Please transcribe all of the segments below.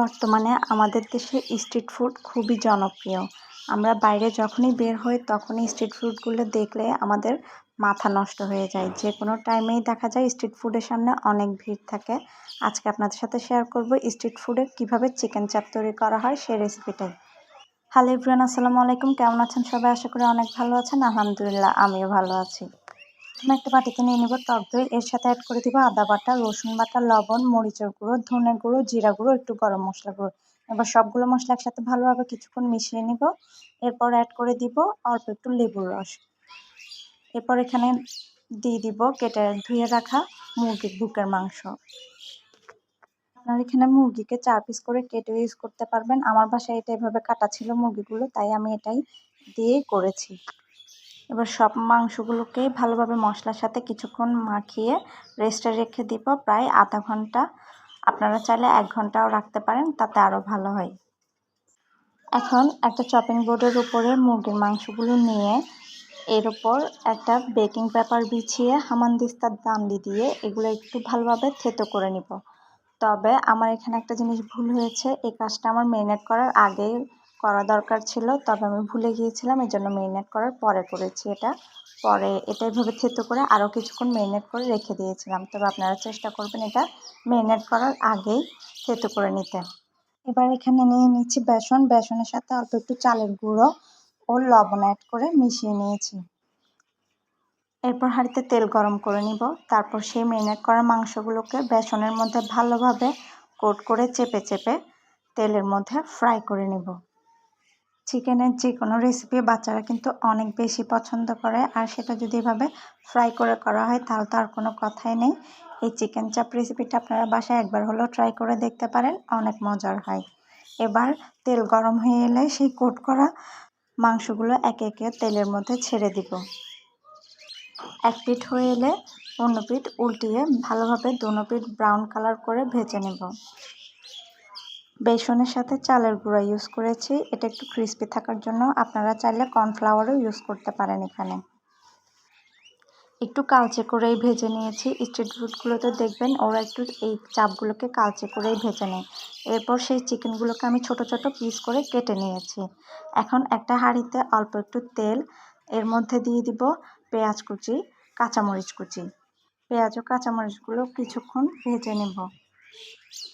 বর্তমানে আমাদের দেশে স্ট্রিট ফুড খুবই জনপ্রিয়। আমরা বাইরে যখনই বের হই, তখনই স্ট্রিট ফুডগুলো দেখলে আমাদের মাথা নষ্ট হয়ে যায়। যে কোনো টাইমেই দেখা যায় স্ট্রিট ফুডের সামনে অনেক ভিড় থাকে। আজকে আপনাদের সাথে শেয়ার করব স্ট্রিট ফুডে কীভাবে চিকেন চাপ তৈরি করা হয় সেই রেসিপিটাই হ্যালো ইব্রান আসসালামু আলাইকুম। কেমন আছেন সবাই? আশা করি অনেক ভালো আছেন। আলহামদুলিল্লাহ, আমিও ভালো আছি। প্রথমে একটা বাটিতে নিয়ে নেব টক দই, এর সাথে অ্যাড করে দিব আদা বাটা, রসুন বাটা, লবণ, মরিচের গুঁড়ো ধনে গুঁড়ো, জিরা গুঁড়ো, একটু গরম মশলা গুঁড়ো। এবার সবগুলো মশলা একসাথে ভালোভাবে কিছুক্ষণ মিশিয়ে নিব। এরপর অ্যাড করে দিব অল্প একটু লেবুর রস। এরপর এখানে দিয়ে দিব কেটে ধুয়ে রাখা মুরগির বুকের মাংস। আপনার এখানে মুরগিকে চার পিস করে কেটে ইউজ করতে পারবেন। আমার বাসায় এটা এভাবে কাটা ছিল মুরগিগুলো, তাই আমি এটাই দিয়ে করেছি। এবার সব মাংসগুলোকে ভালোভাবে মশলার সাথে কিছুক্ষণ মাখিয়ে রেস্টে রেখে দিব প্রায় আধা ঘণ্টা। আপনারা চাইলে এক ঘন্টাও রাখতে পারেন, তাতে আরও ভালো হয়। এখন একটা চপিং বোর্ডের উপরে মুরগির মাংসগুলো নিয়ে এর উপর একটা বেকিং পেপার বিছিয়ে হামানদিস্তার দান্ডি দিয়ে এগুলো একটু ভালোভাবে থেতো করে নিব। তবে আমার এখানে একটা জিনিস ভুল হয়েছে, এই কাজটা আমার মেরিনেট করার আগেই করা দরকার ছিল, তবে আমি ভুলে গিয়েছিলাম এই জন্য মেরিনেট করার পরে করেছি এটা। পরে এটা এভাবে থেতো করে আরও কিছুক্ষণ মেরিনেট করে রেখে দিয়েছিলাম। তবে আপনারা চেষ্টা করবেন এটা মেরিনেট করার আগেই থেতো করে নিতে। এবার এখানে নিয়ে নিচ্ছি বেসন। বেসনের সাথে অল্প একটু চালের গুঁড়ো ও লবণ অ্যাড করে মিশিয়ে নিয়েছি। এরপর হাঁড়িতে তেল গরম করে নিব। তারপর সেই মেরিনেট করা মাংসগুলোকে বেসনের মধ্যে ভালোভাবে কোট করে চেপে চেপে তেলের মধ্যে ফ্রাই করে নিব। চিকেনের যে কোনো রেসিপি বাচ্চারা কিন্তু অনেক বেশি পছন্দ করে। আর সেটা যদি এভাবে ফ্রাই করে করা হয়, তাহলে তো আর কোনো কথাই নেই। এই চিকেন চাপ রেসিপিটা আপনারা বাসায় একবার হলেও ট্রাই করে দেখতে পারেন, অনেক মজার হয়। এবার তেল গরম হয়ে এলে সেই কোট করা মাংসগুলো একে একে তেলের মধ্যে ছেড়ে দিব। এক পিঠ হয়ে এলে অন্য পিঠ উল্টিয়ে ভালোভাবে দুনো পিঠ ব্রাউন কালার করে ভেজে নেব। বেসনের সাথে চালের গুঁড়া ইউজ করেছি। এটা একটু ক্রিস্পি থাকার জন্য আপনারা চাইলে কর্নফ্লাওয়ারও ইউজ করতে পারেন এখানে। একটু কালচে করেই ভেজে নিয়েছি। স্ট্রিট ফুডগুলোতে দেখবেন ওরা একটু এই চাপগুলোকে কালচে করেই ভেজে নেয়। এরপর সেই চিকেনগুলোকে আমি ছোট ছোট পিস করে কেটে নিয়েছি। এখন একটা হাঁড়িতে অল্প একটু তেল, এর মধ্যে দিয়ে দিব পেঁয়াজ কুচি, কাঁচামরিচ কুচি। পেঁয়াজ ও কাঁচামরিচগুলো কিছুক্ষণ ভেজে নেব।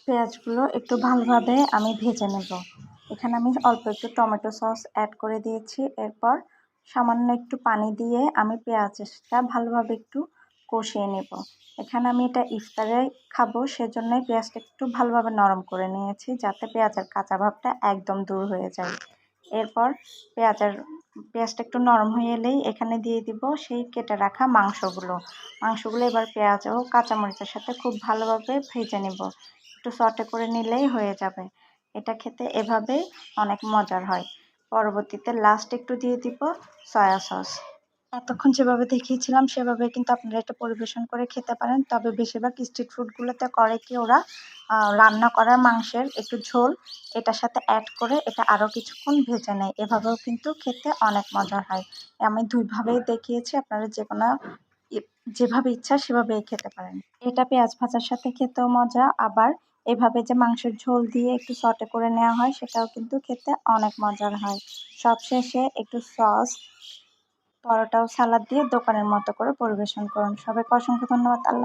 পেঁয়াজগুলো একটু ভালোভাবে আমি ভেজে নেব। এখানে আমি অল্প একটু টমেটো সস অ্যাড করে দিয়েছি। এরপর সামান্য একটু পানি দিয়ে আমি পেঁয়াজটা ভালোভাবে একটু কষিয়ে নেব। এখানে আমি এটা ইফতারে খাব, সেজন্যই পেঁয়াজটা একটু ভালোভাবে নরম করে নিয়েছি, যাতে পেঁয়াজের কাঁচা ভাবটা একদম দূর হয়ে যায়। এরপর পেঁয়াজের পেঁয়াজটা একটু নরম হয়ে এলেই এখানে দিয়ে দিব সেই কেটে রাখা মাংসগুলো। মাংসগুলো এবার পেঁয়াজ ও কাঁচামরিচের সাথে খুব ভালোভাবে ভেজে নেব। একটু সটে করে নিলেই হয়ে যাবে। এটা খেতে এভাবেই অনেক মজার হয়। পরবর্তীতে লাস্ট একটু দিয়ে দিব সয়া সস এতক্ষণ যেভাবে দেখিয়েছিলাম, সেভাবে কিন্তু আপনারা এটা পরিবেশন করে খেতে পারেন। তবে বেশিরভাগ স্ট্রিট ফুডগুলোতে করে কি ওরা রান্না করা মাংসের একটু ঝোল, এটার সাথে অ্যাড করে এটা আরও কিছুক্ষণ ভেজে নেয়। এভাবেও কিন্তু খেতে অনেক মজার হয়। আমি দুইভাবেই দেখিয়েছি, আপনারা যে কোনো যেভাবে ইচ্ছা সেভাবেই খেতে পারেন। এটা পেঁয়াজ ভাজার সাথে খেতেও মজা, আবার এভাবে যে মাংসের ঝোল দিয়ে একটু সটে করে নেওয়া হয়, সেটাও কিন্তু খেতে অনেক মজার হয়। সবশেষে একটু সস পরোটা ও সালাদ দিয়ে দোকানের মতো করে পরিবেশন করুন। সবাইকে অসংখ্য ধন্যবাদ। আল্লাহ